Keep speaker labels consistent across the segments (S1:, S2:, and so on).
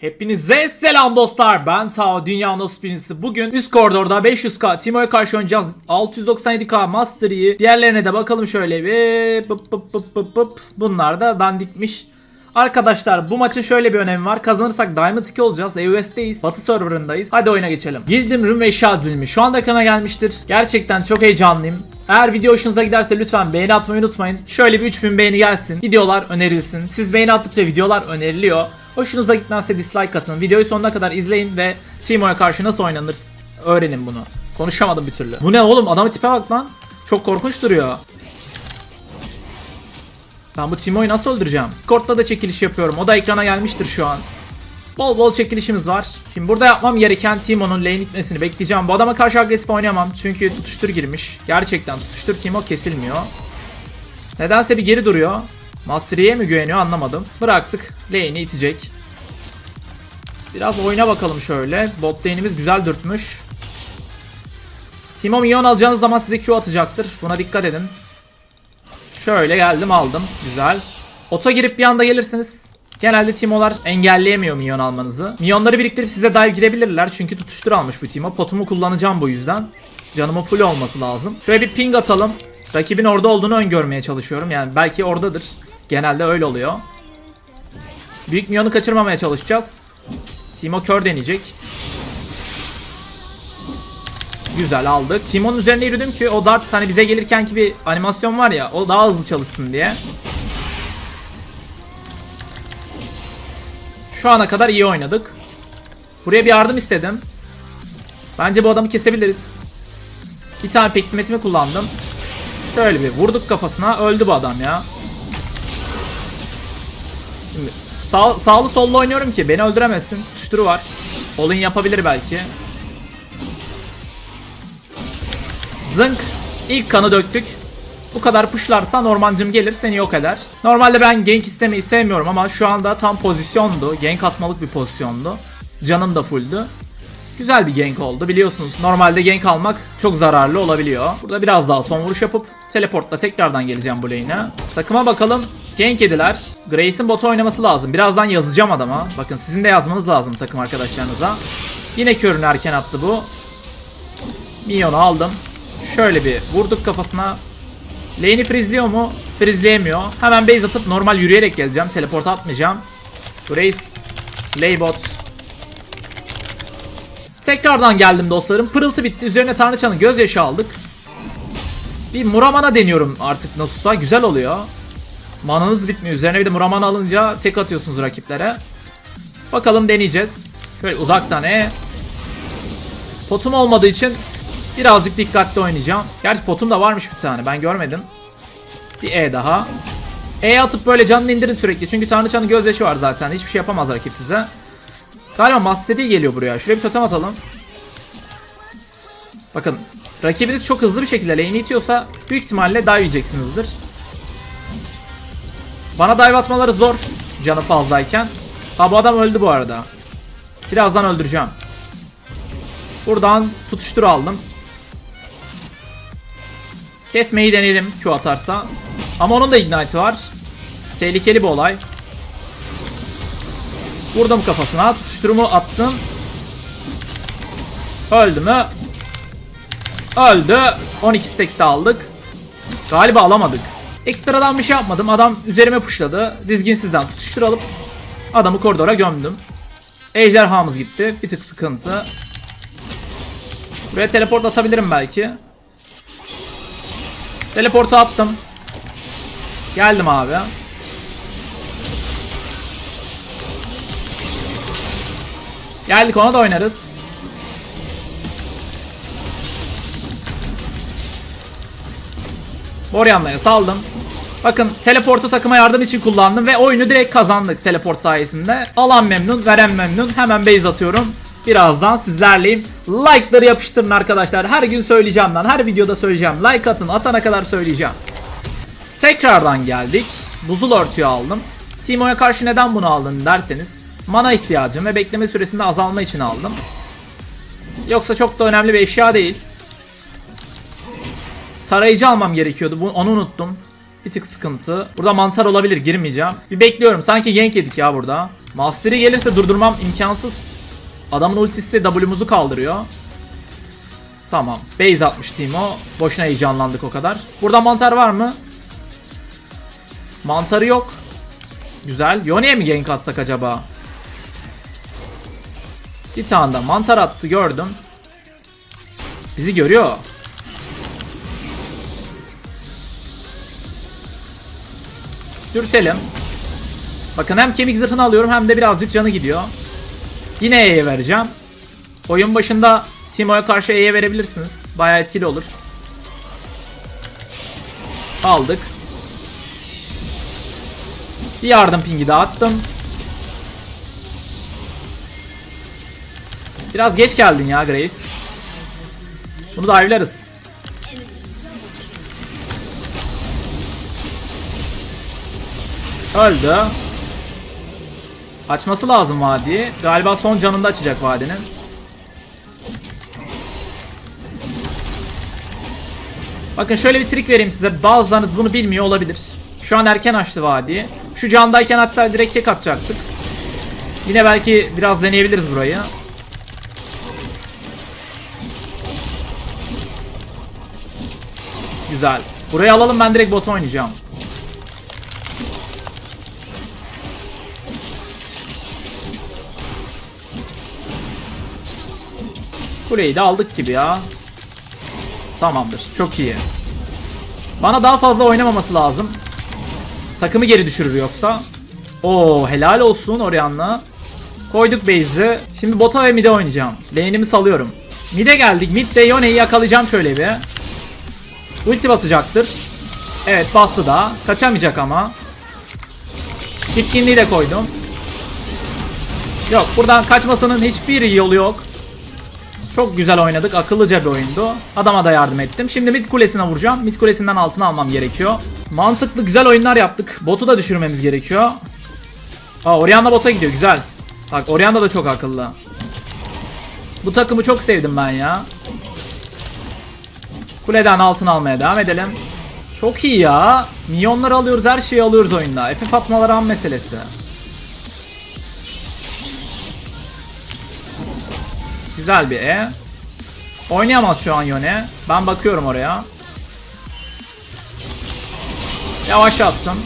S1: Hepinize selam dostlar. Ben Tao, Dünya Nos birincisi. Bugün üst koridorda 500k Timo'ya karşı oynayacağız. 697k Master. Diğerlerine de bakalım şöyle bir. Pıp pıp pıp pıp pıp. Bunlar da dandikmiş. Arkadaşlar bu maçın şöyle bir önemi var. Kazanırsak Diamond 2 olacağız. EUS'teyiz. Batı serverındayız. Hadi oyuna geçelim. Girdim Rüm ve eşya dilimi. Şu anda ekrana gelmiştir. Gerçekten çok heyecanlıyım. Eğer video hoşunuza giderse lütfen beğeni atmayı unutmayın. Şöyle bir 3000 beğeni gelsin. Videolar önerilsin. Siz beğeni attıkça videolar öneriliyor. Hoşunuza gitmezse dislike atın. Videoyu sonuna kadar izleyin ve Timo'ya karşı nasıl oynanır öğrenin bunu. Konuşamadım bir türlü. Bu ne oğlum? Adamın tipe bak lan. Çok korkunç duruyor. Ben bu Timo'yu nasıl öldüreceğim? Kort'ta da çekiliş yapıyorum. O da ekrana gelmiştir şu an. Bol bol çekilişimiz var. Şimdi burada yapmam gereken Timo'nun lane itmesini bekleyeceğim. Bu adama karşı agresif oynayamam. Çünkü tutuştur girmiş. Gerçekten tutuştur Timo kesilmiyor. Nedense bir geri duruyor. Master Yi'ye mi güveniyor anlamadım. Bıraktık. Lane'i itecek. Biraz oyuna bakalım şöyle. Bot lane'imiz güzel dürtmüş. Timo minyon alacağınız zaman size Q atacaktır. Buna dikkat edin. Şöyle geldim aldım. Güzel. Ota girip bir anda gelirsiniz. Genelde Timo'lar engelleyemiyor minyon almanızı. Minyonları biriktirip size dive girebilirler. Çünkü tutuştur almış bu Timo. Potumu kullanacağım bu yüzden. Canımın full olması lazım. Şöyle bir ping atalım. Rakibin orada olduğunu öngörmeye çalışıyorum. Yani belki oradadır. Genelde öyle oluyor. Büyük minyonu kaçırmamaya çalışacağız. Timo kör deneyecek. Güzel aldık. Timon'un üzerine yürüdüm ki o dart hani bize gelirken ki bir animasyon var ya o daha hızlı çalışsın diye. Şu ana kadar iyi oynadık. Buraya bir yardım istedim. Bence bu adamı kesebiliriz. Bir tane peksimetimi kullandım. Şöyle bir vurduk kafasına öldü bu adam ya. Şimdi sağ, sağlı sollu oynuyorum ki beni öldüremezsin. Tutuşturu var. Olin yapabilir belki. Zınk. İlk kanı döktük. Bu kadar pushlarsan ormancım gelir seni yok eder. Normalde ben gank istemeyi sevmiyorum ama şu anda tam pozisyondu. Gank atmalık bir pozisyondu. Canın da fulldü. Güzel bir gank oldu biliyorsunuz. Normalde gank almak çok zararlı olabiliyor. Burada biraz daha son vuruş yapıp teleportla tekrardan geleceğim bu lane'e. Takıma bakalım. Gank yediler. Grace'in botu oynaması lazım. Birazdan yazacağım adama. Bakın sizin de yazmanız lazım takım arkadaşlarınıza. Yine körünü erken attı bu. Minyonu aldım. Şöyle bir vurduk kafasına. Lane'i freezeliyor mu? Freezleyemiyor. Hemen base atıp normal yürüyerek geleceğim. Teleport atmayacağım. Grace. Laybot. Tekrardan geldim dostlarım. Pırıltı bitti. Üzerine Tanrıçan'ın gözyaşı aldık. Bir Muramana deniyorum artık Nasus'a. Güzel oluyor. Mananız bitmiyor. Üzerine bir de Muramana alınca tek atıyorsunuz rakiplere. Bakalım deneyeceğiz. Şöyle uzaktan E. Potum olmadığı için birazcık dikkatli oynayacağım. Gerçi potum da varmış bir tane. Ben görmedim. Bir E daha. E atıp böyle canını indirin sürekli. Çünkü Tanrıçan'ın gözyaşı var zaten. Hiçbir şey yapamaz rakip size. Galiba Master Yi geliyor buraya. Şuraya bir totem atalım. Bakın. Rakibiniz çok hızlı bir şekilde lane'i itiyorsa büyük ihtimalle dive yiyeceksinizdir. Bana dive atmaları zor. Canı fazlayken. Ha bu adam öldü bu arada. Birazdan öldüreceğim. Buradan tutuştur aldım. Kesmeyi deneyelim Q atarsa. Ama onun da ignite'ı var. Tehlikeli bir olay. Vurdum kafasına. Tutuşturumu attım. Öldü mü? Öldü. 12 stack de aldık. Galiba alamadık. Ekstradan bir şey yapmadım. Adam üzerime pushladı. Dizginsizden tutuştur alıp adamı koridora gömdüm. Ejderhamız gitti. Bir tık sıkıntı. Buraya teleport atabilirim belki. Teleportu attım. Geldim abi. Geldik ona da oynarız. Boryanla'ya saldım. Bakın teleportu takıma yardım için kullandım ve oyunu direkt kazandık teleport sayesinde. Alan memnun, veren memnun. Hemen base atıyorum. Birazdan sizlerleyim. Like'ları yapıştırın arkadaşlar. Her gün söyleyeceğim lan. Her videoda söyleyeceğim. Like atın. Atana kadar söyleyeceğim. Tekrardan geldik. Buzul örtüyü aldım. Timo'ya karşı neden bunu aldın derseniz mana ihtiyacım ve bekleme süresinde azalma için aldım. Yoksa çok da önemli bir eşya değil. Tarayıcı almam gerekiyordu. Bu, onu unuttum. Bir tık sıkıntı. Burada mantar olabilir. Girmeyeceğim. Bir bekliyorum. Sanki gank yedik ya burada. Mastery gelirse durdurmam imkansız. Adamın ultisi W'muzu kaldırıyor. Tamam. Base atmış Timo. Boşuna heyecanlandık o kadar. Burada mantar var mı? Mantarı yok. Güzel. Yone'ye mi gank atsak acaba? Bir tane de mantar attı gördüm. Bizi görüyor. Dürtelim. Bakın hem kemik zırhını alıyorum hem de birazcık canı gidiyor. Yine E'ye vereceğim. Oyun başında Timo'ya karşı E'ye verebilirsiniz. Bayağı etkili olur. Aldık. Bir yardım pingi daha attım. Biraz geç geldin ya Grace. Bunu da ayarlarız. Öldü. Açması lazım vadiyi. Galiba son canında açacak vadinin. Bakın şöyle bir trik vereyim size. Bazılarınız bunu bilmiyor olabilir. Şu an erken açtı vadiyi. Şu candayken hatta direkt tek atacaktık. Yine belki biraz deneyebiliriz burayı. Güzel. Burayı alalım ben direkt bot oynayacağım. Kuleyi de aldık gibi ya. Tamamdır. Çok iyi. Bana daha fazla oynamaması lazım. Takımı geri düşürür yoksa. Oo helal olsun Orianna. Koyduk base'i. Şimdi bota ve mid'e oynayacağım. Lane'imi salıyorum. Mid'e geldik. Mid'de Yone'yi yakalayacağım şöyle bir. Ulti basacaktır. Evet bastı da. Kaçamayacak ama. Bitkinliği de koydum. Yok buradan kaçmasının hiçbir yolu yok. Çok güzel oynadık. Akıllıca bir oyundu. Adama da yardım ettim. Şimdi mid kulesine vuracağım. Mid kulesinden altına almam gerekiyor. Mantıklı güzel oyunlar yaptık. Botu da düşürmemiz gerekiyor. Aa Orianna bota gidiyor. Güzel. Bak Orianna da çok akıllı. Bu takımı çok sevdim ben ya. Kuleden altın almaya devam edelim. Çok iyi ya. Milyonları alıyoruz. Her şeyi alıyoruz oyunda. FF atmaları an meselesi. Güzel bir E. Oynayamaz şu an Yone. Ben bakıyorum oraya. Yavaş attım.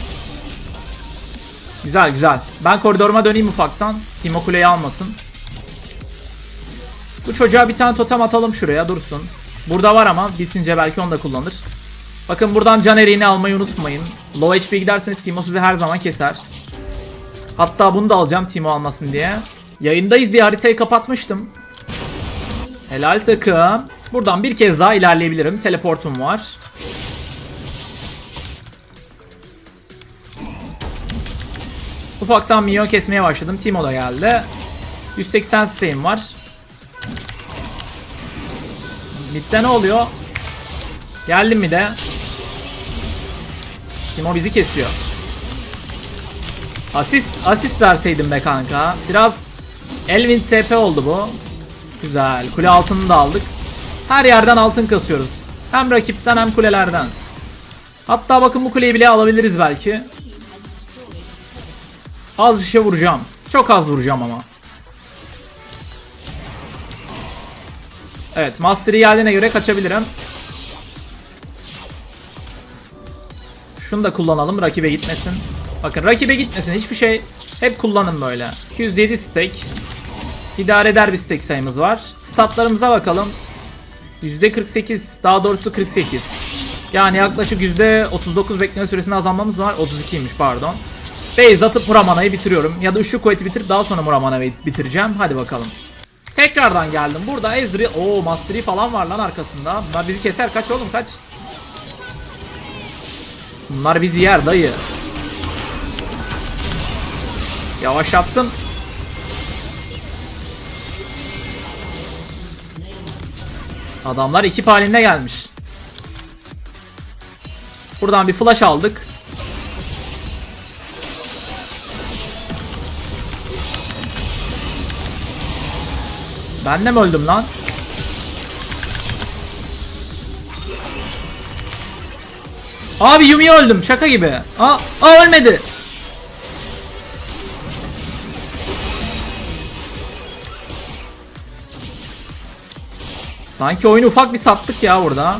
S1: Güzel güzel. Ben koridoruma döneyim ufaktan. Timo kuleyi almasın. Bu çocuğa bir tane totem atalım şuraya dursun. Burada var ama bitince belki onu da kullanır. Bakın buradan can eriğini almayı unutmayın. Low HP giderseniz Timo sizi her zaman keser. Hatta bunu da alacağım Timo almasın diye. Yayındayız diye haritayı kapatmıştım. Helal takım. Buradan bir kez daha ilerleyebilirim. Teleportum var. Ufaktan minyon kesmeye başladım. Timo da geldi. 180 steam var. Mid'de ne oluyor? Geldim mi de? Timo bizi kesiyor. Asist asist verseydim be kanka. Biraz Elvin TP oldu bu. Güzel. Kule altını da aldık. Her yerden altın kasıyoruz. Hem rakipten hem kulelerden. Hatta bakın bu kuleyi bile alabiliriz belki. Az bir şey vuracağım. Çok az vuracağım ama. Evet Mastery geldiğine göre kaçabilirim. Şunu da kullanalım rakibe gitmesin. Bakın rakibe gitmesin hiçbir şey. Hep kullanın böyle. 207 stack. İdare eder bir stack sayımız var. Statlarımıza bakalım. %48 daha doğrusu 48. Yani yaklaşık %39 bekleme süresini azalmamız var. 32'ymiş pardon. Base atıp Muramana'yı bitiriyorum. Ya da üçlü kuvveti bitirip daha sonra Muramana'yı bitireceğim. Hadi bakalım. Tekrardan geldim. Burada Ezreal... Oo Mastery falan var lan arkasında. Bunlar bizi keser. Kaç oğlum kaç. Bunlar bizi yer dayı. Yavaşlattım. Adamlar ekip halinde gelmiş. Buradan bir flash aldık. Ben de mi öldüm lan? Abi Yumi'ye öldüm şaka gibi. Aa, aa ölmedi. Sanki oyunu ufak bir sattık ya burada.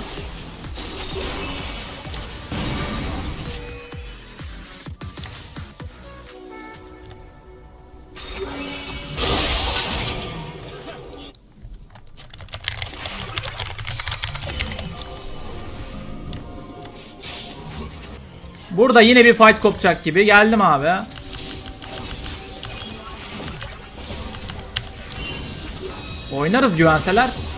S1: Burada yine bir fight kopacak gibi. Geldim abi. Oynarız güvenseler.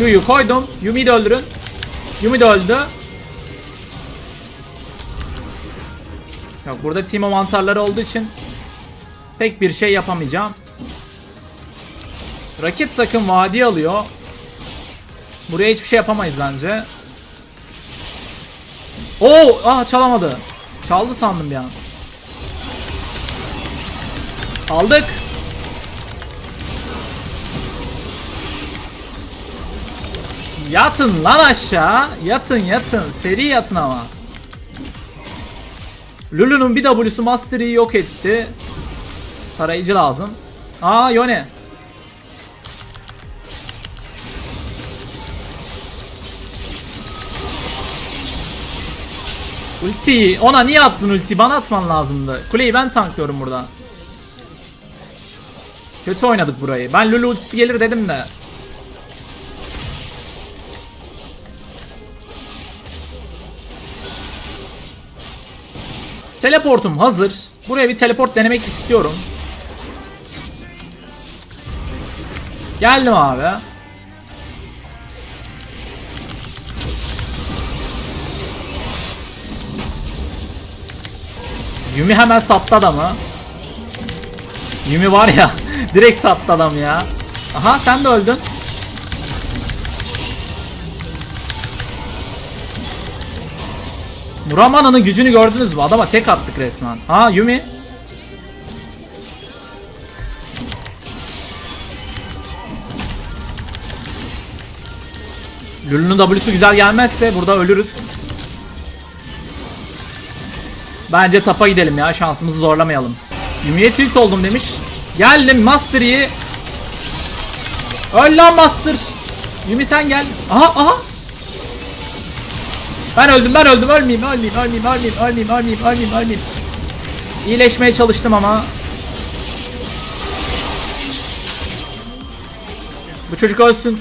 S1: Q'yu koydum. Yumi'yi de öldürün. Yumi de öldü. Yok burada Timo mantarları olduğu için pek bir şey yapamayacağım. Rakip takım vadi alıyor. Buraya hiçbir şey yapamayız bence. Oo, ah çalamadı. Çaldı sandım bir an. Aldık. Yatın lan aşağı. Yatın yatın. Seri yatın ama. Lulu'nun bir W'su Master Yi yok etti. Tarayıcı lazım. Aa Yone. Ultiyi. Ona niye attın ultiyi? Bana atman lazımdı. Kuleyi ben tanklıyorum burada. Kötü oynadık burayı. Ben Lulu ultisi gelir dedim de. Teleportum hazır. Buraya bir teleport denemek istiyorum. Geldim abi. Yumi hemen sattı adamı. Yumi var ya direkt sattı adam ya. Aha sen de öldün. Muramana'nın gücünü gördünüz mü? Adama tek attık resmen. Ha Yumi. Lulu'nun W'su güzel gelmezse burada ölürüz. Bence tapa gidelim ya şansımızı zorlamayalım. Yumi'ye tilt oldum demiş. Geldim Master Yi. Öl lan Master. Yumi sen gel. Aha aha. Ben öldüm ben öldüm ölmeyeyim ölmeyeyim ölmeyeyim ölmeyeyim ölmeyeyim ölmeyeyim ölmeyeyim ölmeyeyim. İyileşmeye çalıştım ama. Bu çocuk ölsün.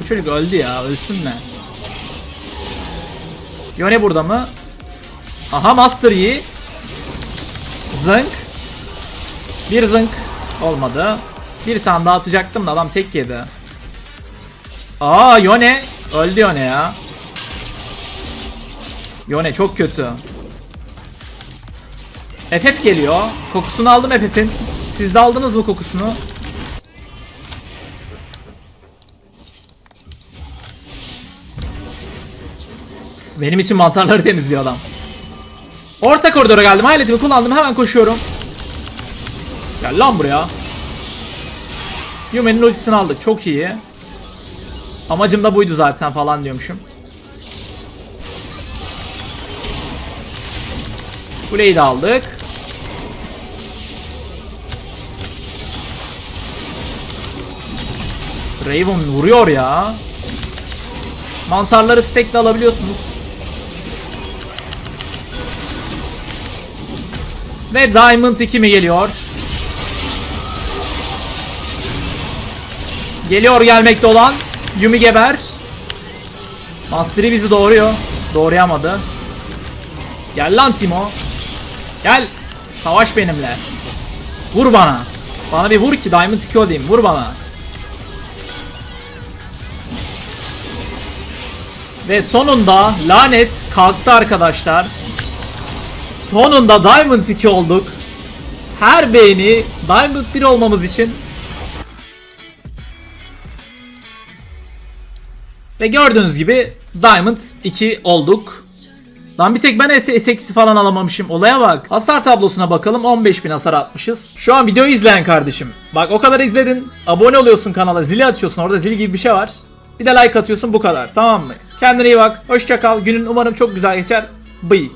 S1: Bu çocuk öldü ya ölsün mü? Yone burada mı? Aha Master Yi. Zınk. Bir zınk. Olmadı. Bir tane daha atacaktım da adam tek yedi. Aa Yone. Öldü Yone ya. Yone çok kötü. FF geliyor. Kokusunu aldım FF'in. Siz de aldınız mı kokusunu? Benim için mantarları temizliyor adam. Orta koridora geldim. Hayaletimi kullandım. Hemen koşuyorum. Gel lan buraya. Yumi'nin ultisini aldık. Çok iyi. Amacım da buydu zaten falan diyormuşum. Kuleyi de aldık. Raven vuruyor ya. Mantarları stack'le alabiliyorsunuz. Ve Diamond 2 mi geliyor? Geliyor gelmekte olan Yumi geber. Mastery bizi doğuruyor. Doğrayamadı. Gel lan Timo. Gel. Savaş benimle. Vur bana. Bana bir vur ki Diamond 2 olayım. Vur bana. Ve sonunda lanet kalktı arkadaşlar. Sonunda Diamond 2 olduk. Her beğeni Diamond 1 olmamız için Ve gördüğünüz gibi Diamond 2 olduk. Lan bir tek ben S8'i falan alamamışım. Olaya bak. Hasar tablosuna bakalım. 15.000 hasar atmışız. Şu an videoyu izleyen kardeşim. Bak o kadar izledin. Abone oluyorsun kanala. Zili açıyorsun. Orada zil gibi bir şey var. Bir de like atıyorsun bu kadar. Tamam mı? Kendine iyi bak. Hoşça kal. Günün umarım çok güzel geçer. Bye.